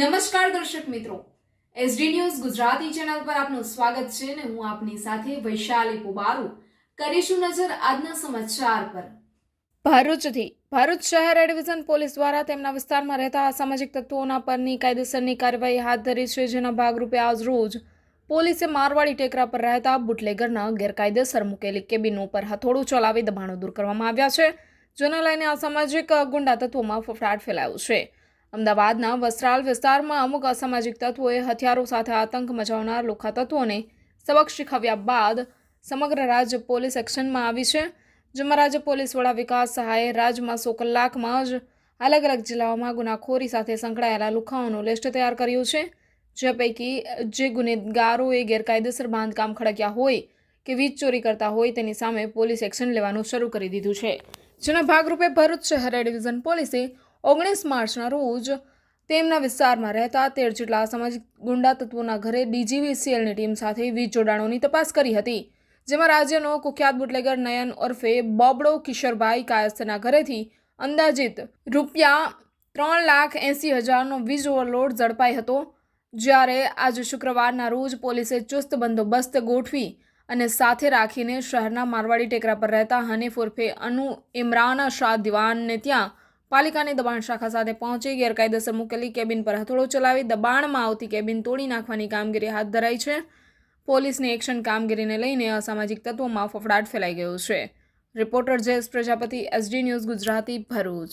નમસ્કાર દર્શક મિત્રો. એસડી ન્યૂઝ ગુજરાતી ચેનલ પર આપનું સ્વાગત છે ને હું આપની સાથે વૈશાલી પુબારુ. કરીશું નજર આજના સમાચાર પર. ભરૂચથી, ભરૂચ શહેર એડિવિઝન પોલીસ દ્વારા તેમના વિસ્તારમાં રહેતા અસામાજિક તત્વોના પરની કાયદેસરની કાર્યવાહી હાથ ધરી છે, જેના ભાગરૂપે આજ રોજ પોલીસે મારવાડી ટેકરા પર રહેતા બુટલેગરના ગેરકાયદેસર મૂકેલી કેબિનો ઉપર હથોડું ચલાવી દબાણો દૂર કરવામાં આવ્યા છે, જેને લઈને અસામાજિક ગુંડા તત્વોમાં ફફડાટ ફેલાયો છે. અમદાવાદના વસ્ત્રાલ વિસ્તારમાં અમુક અસામાજિક તત્વોએ હથિયારો સાથે આતંક મચાવનાર લુખા તત્વોને સબક શીખવ્યા બાદ સમગ્ર રાજ્ય પોલીસ એક્શનમાં આવી છે, જેમાં રાજ્ય પોલીસ વડા વિકાસ સહાયે રાજ્યમાં સો કલાકમાં જ અલગ અલગ જિલ્લાઓમાં ગુનાખોરી સાથે સંકળાયેલા લુખાઓનું લિસ્ટ તૈયાર કર્યું છે, જે પૈકી જે ગુનેગારોએ ગેરકાયદેસર બાંધકામ ખડક્યા હોય કે વીજ ચોરી કરતા હોય તેની સામે પોલીસ એક્શન લેવાનું શરૂ કરી દીધું છે. જેના ભાગરૂપે ભરૂચ શહેર ડિવિઝન પોલીસે ઓગણીસ માર્ચના રોજ તેમના વિસ્તારમાં રહેતા તેર જેટલા સામાજિક ગુંડા તત્વોના ઘરે ડીજીવીસીએલની ટીમ સાથે વીજ જોડાણોની તપાસ કરી હતી, જેમાં રાજ્યનો કુખ્યાત બુટલેગર નયન ઉર્ફે બોબડો કિશોરભાઈ કાયસ્થના ઘરેથી અંદાજિત રૂપિયા ત્રણ લાખ એંસી હજારનો વીજ ઓવરલોડ ઝડપાઈ હતો, જ્યારે આજે શુક્રવારના રોજ પોલીસે ચુસ્ત બંદોબસ્ત ગોઠવી અને સાથે રાખીને શહેરના મારવાડી ટેકરા પર રહેતા હનીફ ઉર્ફે અનુ ઇમરાન શાહ દિવાનને ત્યાં પાલિકાની દબાણ શાખા સાથે પહોંચી ગેરકાયદેસર મૂકેલી કેબિન પર હથોડો ચલાવી દબાણમાં આવતી કેબિન તોડી નાખવાની કામગીરી હાથ ધરાઈ છે. પોલીસની એક્શન કામગીરીને લઈને અસામાજિક તત્વોમાં ફફડાટ ફેલાઈ ગયો છે. Reporter Jayesh Prajapati, SD news Gujarati Bharuch.